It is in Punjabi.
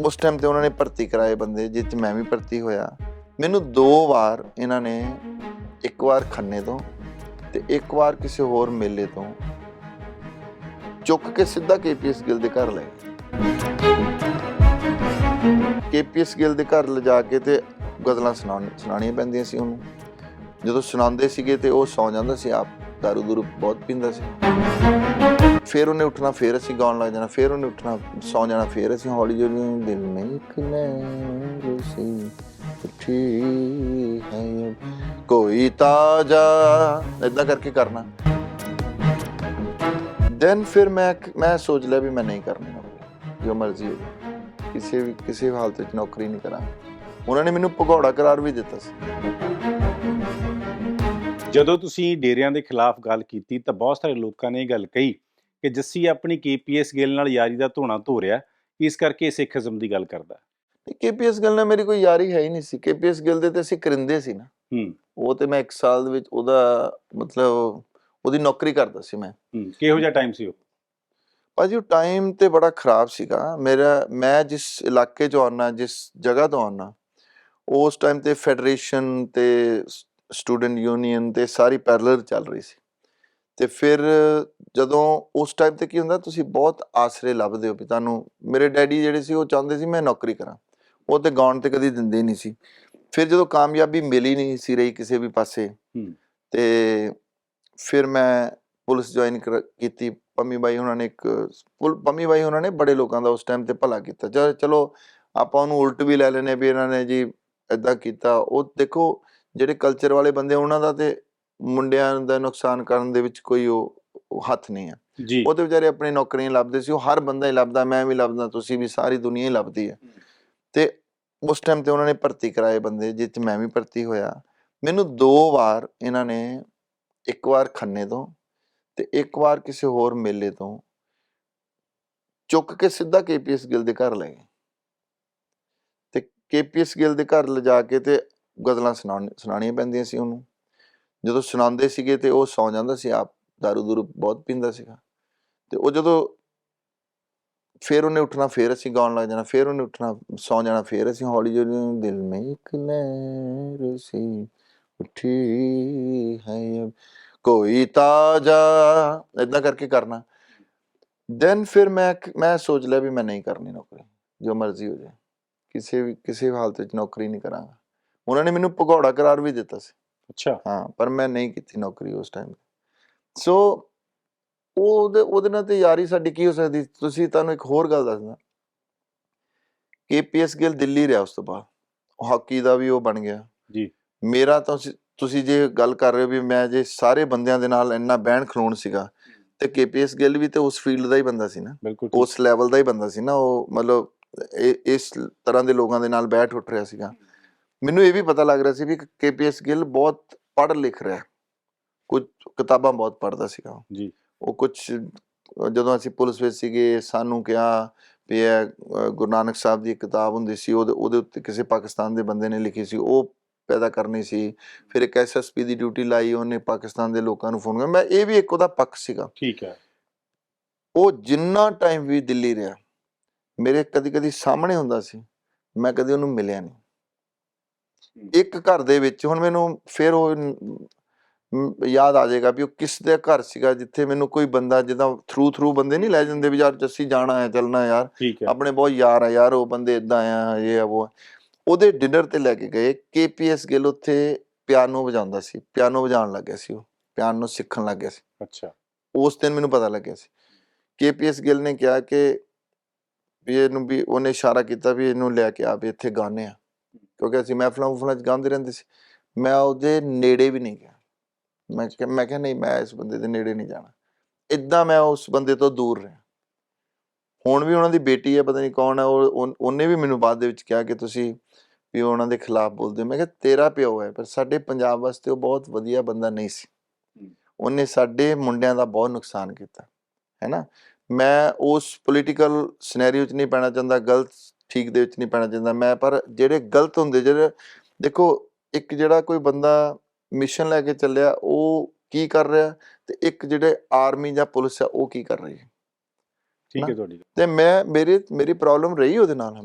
ਉਸ ਟਾਈਮ ਤੇ ਉਹਨਾਂ ਨੇ ਭਰਤੀ ਕਰਾਏ ਬੰਦੇ ਜਿਸ 'ਚ ਮੈਂ ਵੀ ਭਰਤੀ ਹੋਇਆ। ਮੈਨੂੰ ਦੋ ਵਾਰ ਇਹਨਾਂ ਨੇ ਇੱਕ ਵਾਰ ਖੰਨੇ ਤੋਂ ਤੇ ਇੱਕ ਵਾਰ ਕਿਸੇ ਹੋਰ ਮੇਲੇ ਤੋਂ ਚੁੱਕ ਕੇ ਸਿੱਧਾ ਕੇਪੀਐਸ ਗਿੱਲ ਦੇ ਘਰ ਲੈ ਕੇਪੀਐਸ ਗਿੱਲ ਦੇ ਘਰ ਲਿਜਾ ਕੇ ਤੇ ਗਜ਼ਲਾਂ ਸੁਣਾਉਣ, ਸੁਣਾਉਣੀਆਂ ਪੈਂਦੀਆਂ ਸੀ ਉਹਨੂੰ। ਜਦੋਂ ਸੁਣਾਉਂਦੇ ਸੀਗੇ ਤੇ ਉਹ ਸੌ ਜਾਂਦਾ ਸੀ, ਆਪ ਦਾਰੂ ਦੂਰੂ ਬਹੁਤ ਪੀਂਦਾ ਸੀ। ਫਿਰ ਉਹਨੇ ਉੱਠਣਾ, ਫਿਰ ਅਸੀਂ ਗਾਉਣ ਲੱਗ ਜਾਣਾ, ਫਿਰ ਉਹਨੇ ਉੱਠਣਾ, ਸੌਂ ਜਾਣਾ, ਫਿਰ ਅਸੀਂ ਹੌਲੀ ਹੌਲੀ ਦਿਲ ਮੇਂ ਇੱਕ ਲਹਿਰ ਉੱਠੀ ਹੈ ਕੋਈ ਤਾਜਾ ਇਦਾਂ ਕਰਕੇ ਕਰਨਾ। ਦੈਨ ਫਿਰ ਮੈਂ ਮੈਂ ਸੋਚ ਲਿਆ ਵੀ ਮੈਂ ਨਹੀਂ ਕਰਨੀ ਜੋ ਮਰਜ਼ੀ ਹੋ ਕਿਸੇ ਵੀ, ਕਿਸੇ ਹਾਲਤ ਵਿੱਚ ਨੌਕਰੀ ਨਹੀਂ ਕਰਾਂ। ਉਹਨਾਂ ਨੇ ਮੈਨੂੰ ਭਗੌੜਾ ਕਰਾਰ ਵੀ ਦਿੱਤਾ ਸੀ। ਜਦੋਂ ਤੁਸੀਂ ਡੇਰਿਆਂ ਦੇ ਖਿਲਾਫ ਗੱਲ ਕੀਤੀ ਤਾਂ ਬਹੁਤ ਸਾਰੇ ਲੋਕਾਂ ਨੇ ਇਹ ਗੱਲ ਕਹੀ ਕਿ ਜੱਸੀ ਆਪਣੀ ਕੇਪੀਐਸ ਗਿੱਲ ਨਾਲ ਯਾਰੀ ਦਾ ਧੋਣਾ ਧੋ ਰਿਹਾ ਇਸ ਕਰਕੇ ਇਹ ਸਿੱਖੀਜ਼ਮ ਦੀ ਗੱਲ ਕਰਦਾ। ਕੇਪੀਐਸ ਗਿੱਲ ਨਾਲ ਮੇਰੀ ਕੋਈ ਯਾਰੀ ਹੈ ਹੀ ਨਹੀਂ ਸੀ। ਕੇਪੀਐਸ ਗਿੱਲ ਦੇ ਤੇ ਅਸੀਂ ਕਰਿੰਦੇ ਸੀ ਨਾ। ਹੂੰ। ਉਹ ਤੇ ਮੈਂ 1 ਸਾਲ ਦੇ ਵਿੱਚ ਉਹਦਾ ਮਤਲਬ ਉਹਦੀ ਨੌਕਰੀ ਕਰਦਾ ਸੀ ਮੈਂ। ਹੂੰ ਕਿਹੋ ਜਿਹਾ ਟਾਈਮ ਸੀ ਉਹ? ਭਾਜੀ ਉਹ ਟਾਈਮ ਤੇ ਬੜਾ ਖਰਾਬ ਸੀਗਾ। ਮੇਰਾ ਮੈਂ ਜਿਸ ਇਲਾਕੇ ਚੋਂ ਆਉਣਾ ਜਿਸ ਜਗ੍ਹਾ ਤੋਂ ਆਉਣਾ ਉਸ ਟਾਈਮ ਤੇ ਫੈਡਰੇਸ਼ਨ ਤੇ ਸਟੂਡੈਂਟ ਯੂਨੀਅਨ ਤੇ ਸਾਰੀ ਪੈਰਲਲ ਚੱਲ ਰਹੀ ਸੀ। ਤੇ ਫਿਰ ਜਦੋਂ ਉਸ ਟਾਈਮ ਤੇ ਕੀ ਹੁੰਦਾ ਤੁਸੀਂ ਬਹੁਤ ਆਸਰੇ ਲੱਭਦੇ ਹੋ ਵੀ ਤੁਹਾਨੂੰ ਮੇਰੇ ਡੈਡੀ ਜਿਹੜੇ ਸੀ ਉਹ ਚਾਹੁੰਦੇ ਸੀ ਮੈਂ ਨੌਕਰੀ ਕਰਾਂ। ਉਹ ਤੇ ਗਾਉਣ ਤੇ ਕਦੀ ਦਿੰਦੇ ਨਹੀਂ ਸੀ। ਫਿਰ ਜਦੋਂ ਕਾਮਯਾਬੀ ਮਿਲੀ ਨਹੀਂ ਸੀ ਰਹੀ ਕਿਸੇ ਵੀ ਪਾਸੇ। ਤੇ ਫਿਰ ਮੈਂ ਪੁਲਿਸ ਜੁਆਇਨ ਕੀਤੀ। ਪੰਮੀ ਬਾਈ ਉਹਨਾਂ ਨੇ ਇੱਕ ਪੁਲ- ਪੰਮੀ ਬਾਈ ਉਹਨਾਂ ਨੇ ਬੜੇ ਲੋਕਾਂ ਦਾ ਉਸ ਟਾਈਮ ਤੇ ਭਲਾ ਕੀਤਾ। ਚਲੋ- ਚਲੋ ਆਪਾਂ ਉਹਨੂੰ ਉਲਟ ਵੀ ਲੈ ਲੈਨੇ ਵੀ ਇਹਨਾਂ ਨੇ ਜੀ ਇਦਾਂ ਕੀਤਾ। ਉਹ ਦੇਖੋ ਜਿਹੜੇ ਕਲਚਰ ਵਾਲੇ ਬੰਦੇ ਉਹਨਾਂ ਦਾ ਤੇ ਮੁੰਡਿਆਂ ਦਾ ਨੁਕਸਾਨ ਕਰਨ ਦੇ ਵਿੱਚ ਕੋਈ ਉਹ ਹੱਥ ਨਹੀਂ ਹੈ। ਜੀ। ਉਹ ਤੇ ਵਿਚਾਰੇ ਆਪਣੀ ਨੌਕਰੀਆਂ ਲੱਭਦੇ ਸੀ ਉਹ ਹਰ ਬੰਦਾ ਹੀ ਲੱਭਦਾ ਮੈਂ ਵੀ ਲੱਭਦਾ ਤੁਸੀਂ ਵੀ ਸਾਰੀ ਦੁਨੀਆ ਹੀ ਲੱਭਦੀ ਹੈ। ਤੇ ਉਸ ਟਾਈਮ ਤੇ ਉਹਨਾਂ ਨੇ ਭਰਤੀ ਕਰਾਏ ਬੰਦੇ ਜਿਸ 'ਚ ਮੈਂ ਵੀ ਭਰਤੀ ਹੋਇਆ। ਮੈਨੂੰ ਦੋ ਵਾਰ ਇਹਨਾਂ ਨੇ ਇੱਕ ਵਾਰ ਖੰਨੇ ਤੋਂ ਤੇ ਇੱਕ ਵਾਰ ਕਿਸੇ ਹੋਰ ਮੇਲੇ ਤੋਂ ਚੁੱਕ ਕੇ ਸਿੱਧਾ ਕੇਪੀਐਸ ਗਿੱਲ ਦੇ ਘਰ ਲੈ ਗਏ। ਤੇ ਕੇਪੀਐਸ ਗਿੱਲ ਦੇ ਘਰ ਲਿਜਾ ਕੇ ਤੇ ਗਜ਼ਲਾਂ ਸੁਣਾਉਣ ਸੁਣਾਉਣੀਆਂ ਪੈਂਦੀਆਂ ਸੀ ਉਹਨੂੰ। ਜਦੋਂ ਸੁਣਾਉਂਦੇ ਸੀਗੇ ਤੇ ਉਹ ਸੌ ਜਾਂਦਾ ਸੀ, ਆਪ ਦਾਰੂ ਦੂਰੂ ਬਹੁਤ ਪੀਂਦਾ ਸੀਗਾ। ਤੇ ਉਹ ਜਦੋਂ ਫਿਰ ਉਹਨੇ ਉੱਠਣਾ, ਫਿਰ ਅਸੀਂ ਗਾਉਣ ਲੱਗ ਜਾਣਾ, ਫਿਰ ਉਹਨੇ ਉੱਠਣਾ, ਸੌ ਜਾਣਾ, ਫਿਰ ਅਸੀਂ ਹੌਲੀ ਹੌਲੀ ਦਿਲ ਮੇਂ ਇੱਕ ਲਹਿਰ ਸੀ ਉੱਠੀ ਹੈ ਅਬ ਕੋਈ ਤਾਜਾ ਇਦਾਂ ਕਰਕੇ ਕਰਨਾ। ਦੈਨ ਫਿਰ ਮੈਂ ਮੈਂ ਸੋਚ ਲਿਆ ਵੀ ਮੈਂ ਨਹੀਂ ਕਰਨੀ ਨੌਕਰੀ, ਜੋ ਮਰਜ਼ੀ ਹੋ ਜਾਏ। ਕਿਸੇ ਵੀ ਕਿਸੇ ਵੀ ਹਾਲਤ ਵਿੱਚ ਨੌਕਰੀ ਨਹੀਂ ਕਰਾਂਗਾ। ਉਹਨਾਂ ਨੇ ਮੈਨੂੰ ਭਗੌੜਾ ਕਰਾਰ ਵੀ ਦਿੱਤਾ ਸੀ। ਅੱਛਾ। ਹਾਂ ਪਰ ਮੈਂ ਨਹੀਂ ਕੀਤੀ ਨੌਕਰੀ ਉਸ ਟਾਈਮ ਸੋ ਉਹਦੇ ਉਹਦੇ ਨਾਲ ਤੇ ਯਾਰੀ ਸਾਡੀ ਕੀ ਹੋ ਸਕਦੀ? ਤੁਸੀਂ ਤੁਹਾਨੂੰ ਇੱਕ ਹੋਰ ਗੱਲ ਦੱਸਦਾ। ਕੇਪੀਐਸ ਗਿੱਲ ਦਿੱਲੀ ਰਿਹਾ ਉਸ ਤੋਂ ਬਾਅਦ। ਹਾਕੀ ਦਾ ਵੀ ਉਹ ਬਣ ਗਿਆ। ਜੀ। ਮੇਰਾ ਤਾਂ ਤੁਸੀਂ- ਜੇ ਗੱਲ ਕਰ ਰਹੇ ਹੋ ਵੀ ਮੈਂ ਜੇ ਸਾਰੇ ਬੰਦਿਆਂ ਦੇ ਨਾਲ ਇੰਨਾ ਬਹਿਣ ਖਲੋਣ ਸੀਗਾ ਤੇ ਕੇਪੀਐਸ ਗਿੱਲ ਵੀ ਤੇ ਉਸ ਫੀਲਡ ਦਾ ਹੀ ਬੰਦਾ ਸੀ ਨਾ। ਉਸ ਲੈਵਲ ਦਾ ਹੀ ਬੰਦਾ ਸੀ ਨਾ ਉਹ ਮਤਲਬ ਇਸ ਤਰ੍ਹਾਂ ਦੇ ਲੋਕਾਂ ਦੇ ਨਾਲ ਬੈਠ ਉੱਠ ਰਿਹਾ ਸੀਗਾ। ਮੈਨੂੰ ਇਹ ਵੀ ਪਤਾ ਲੱਗ ਰਿਹਾ ਸੀ ਵੀ ਕੇਪੀਐਸ ਗਿੱਲ ਬਹੁਤ ਪੜ੍ਹ ਲਿਖ ਰਿਹਾ ਕੁਝ ਕਿਤਾਬਾਂ ਬਹੁਤ ਪੜ੍ਹਦਾ ਸੀਗਾ। ਜੀ। ਉਹ ਕੁਝ ਜਦੋਂ ਅਸੀਂ ਪੁਲਿਸ ਵਿੱਚ ਸੀਗੇ ਸਾਨੂੰ ਕਿਹਾ ਵੀ ਇਹ ਗੁਰੂ ਨਾਨਕ ਸਾਹਿਬ ਦੀ ਕਿਤਾਬ ਹੁੰਦੀ ਸੀ ਉਹਦੇ ਉਹਦੇ ਉੱਤੇ ਕਿਸੇ ਪਾਕਿਸਤਾਨ ਦੇ ਬੰਦੇ ਨੇ ਲਿਖੀ ਸੀ ਉਹ ਪੈਦਾ ਕਰਨੀ ਸੀ। ਫਿਰ ਇੱਕ ਐਸਐਸਪੀ ਦੀ ਡਿਊਟੀ ਲਾਈ ਉਹਨੇ ਪਾਕਿਸਤਾਨ ਦੇ ਲੋਕਾਂ ਨੂੰ ਫੋਨ ਕਰ ਮੈਂ ਇਹ ਵੀ ਇੱਕ ਉਹਦਾ ਪੱਖ ਸੀਗਾ। ਠੀਕ ਹੈ। ਉਹ ਜਿੰਨਾ ਟਾਈਮ ਵੀ ਦਿੱਲੀ ਰਿਹਾ ਮੇਰੇ ਕਦੀ ਕਦੀ ਸਾਹਮਣੇ ਹੁੰਦਾ ਸੀ ਮੈਂ ਕਦੀ ਉਹਨੂੰ ਮਿਲਿਆ ਨਹੀਂ। ਇੱਕ ਘਰ ਦੇ ਵਿੱਚ ਹੁਣ ਮੈਨੂੰ ਫਿਰ ਉਹ ਯਾਦ ਆ ਜਾਏਗਾ ਵੀ ਉਹ ਕਿਸ ਦੇ ਘਰ ਸੀਗਾ ਜਿੱਥੇ ਮੈਨੂੰ ਕੋਈ ਬੰਦਾ ਜਿੱਦਾਂ ਥਰੂ ਥਰੂ ਬੰਦੇ ਨਹੀਂ ਲੈ ਜਾਂਦੇ ਵੀ ਯਾਰ ਜੱਸੀ ਜਾਣਾ ਹੈ ਚੱਲਣਾ ਯਾਰ। ਆਪਣੇ ਬਹੁਤ ਯਾਰ ਆ ਯਾਰ ਉਹ ਬੰਦੇ ਇਦਾਂ ਆ ਇਹ ਆ ਉਹ। ਉਹਦੇ ਡਿਨਰ ਤੇ ਲੈ ਕੇ ਗਏ ਕੇਪੀਐਸ ਗਿੱਲ ਉੱਥੇ ਪਿਆਨੋ ਵਜਾਉਂਦਾ ਸੀ ਪਿਆਨੋ ਵਜਾਉਣ ਲੱਗਿਆ ਸੀ ਉਹ ਪਿਆਨੋ ਸਿੱਖਣ ਲੱਗ ਗਿਆ ਸੀ। ਅੱਛਾ। ਉਸ ਦਿਨ ਮੈਨੂੰ ਪਤਾ ਲੱਗਿਆ ਸੀ। ਕੇਪੀਐਸ ਗਿੱਲ ਨੇ ਕਿਹਾ ਕਿ ਵੀ ਇਹਨੂੰ ਵੀ ਉਹਨੇ ਇਸ਼ਾਰਾ ਕੀਤਾ ਵੀ ਇਹਨੂੰ ਲੈ ਕੇ ਆ ਵੀ ਇੱਥੇ ਗਾਣੇ ਆ ਕਿਉਂਕਿ ਅਸੀਂ ਮਹਿਫਲਾਂ ਮੁਫਲਾਂ 'ਚ ਗਾਉਂਦੇ ਰਹਿੰਦੇ ਸੀ। ਮੈਂ ਉਹਦੇ ਨੇੜੇ ਵੀ ਨਹੀਂ ਗਿਆ। ਮੈਂ ਕਿਹਾ ਮੈਂ ਕਿਹਾ ਨਹੀਂ ਮੈਂ ਇਸ ਬੰਦੇ ਦੇ ਨੇੜੇ ਨਹੀਂ ਜਾਣਾ। ਇਦਾਂ ਮੈਂ ਉਸ ਬੰਦੇ ਤੋਂ ਦੂਰ ਰਿਹਾ। ਹੁਣ ਵੀ ਉਹਨਾਂ ਦੀ ਬੇਟੀ ਹੈ ਪਤਾ ਨਹੀਂ ਕੌਣ ਹੈ ਉਹ ਉਹ- ਉਹਨੇ ਵੀ ਮੈਨੂੰ ਬਾਅਦ ਦੇ ਵਿੱਚ ਕਿਹਾ ਕਿ ਤੁਸੀਂ ਵੀ ਉਹਨਾਂ ਦੇ ਖਿਲਾਫ ਬੋਲਦੇ ਹੋ। ਮੈਂ ਕਿਹਾ ਤੇਰਾ ਪਿਓ ਹੈ ਪਰ ਸਾਡੇ ਪੰਜਾਬ ਵਾਸਤੇ ਉਹ ਬਹੁਤ ਵਧੀਆ ਬੰਦਾ ਨਹੀਂ ਸੀ। ਉਹਨੇ ਸਾਡੇ ਮੁੰਡਿਆਂ ਦਾ ਬਹੁਤ ਨੁਕਸਾਨ ਕੀਤਾ ਹੈ ਨਾ? ਮੈਂ ਉਸ ਪੋਲੀਟੀਕਲ ਸਿਨੈਰੀਓ 'ਚ ਨਹੀਂ ਪੈਣਾ ਚਾਹੁੰਦਾ ਗਲਤ ਠੀਕ ਦੇ ਵਿੱਚ ਨਹੀਂ ਪੈਣਾ ਚਾਹੁੰਦਾ। ਮੈਂ ਪਰ ਜਿਹੜੇ ਗਲਤ ਹੁੰਦੇ ਜਿਹੜੇ ਦੇਖੋ ਇੱਕ ਜਿਹੜਾ ਕੋਈ ਬੰਦਾ ਮਿਸ਼ਨ ਲੈ ਕੇ ਚੱਲਿਆ ਉਹ ਕੀ ਕਰ ਰਿਹਾ ਤੇ ਇੱਕ ਜਿਹੜੇ ਆਰਮੀ ਜਾਂ ਪੁਲਿਸ ਆ ਉਹ ਕੀ ਕਰ ਰਹੀ ਹੈ। ਠੀਕ? ਹੈ ਤੁਹਾਡੀ ਤੇ ਮੈਂ ਮੇਰੇ ਮੇਰੀ ਪ੍ਰੋਬਲਮ ਰਹੀ ਉਹਦੇ ਨਾਲ।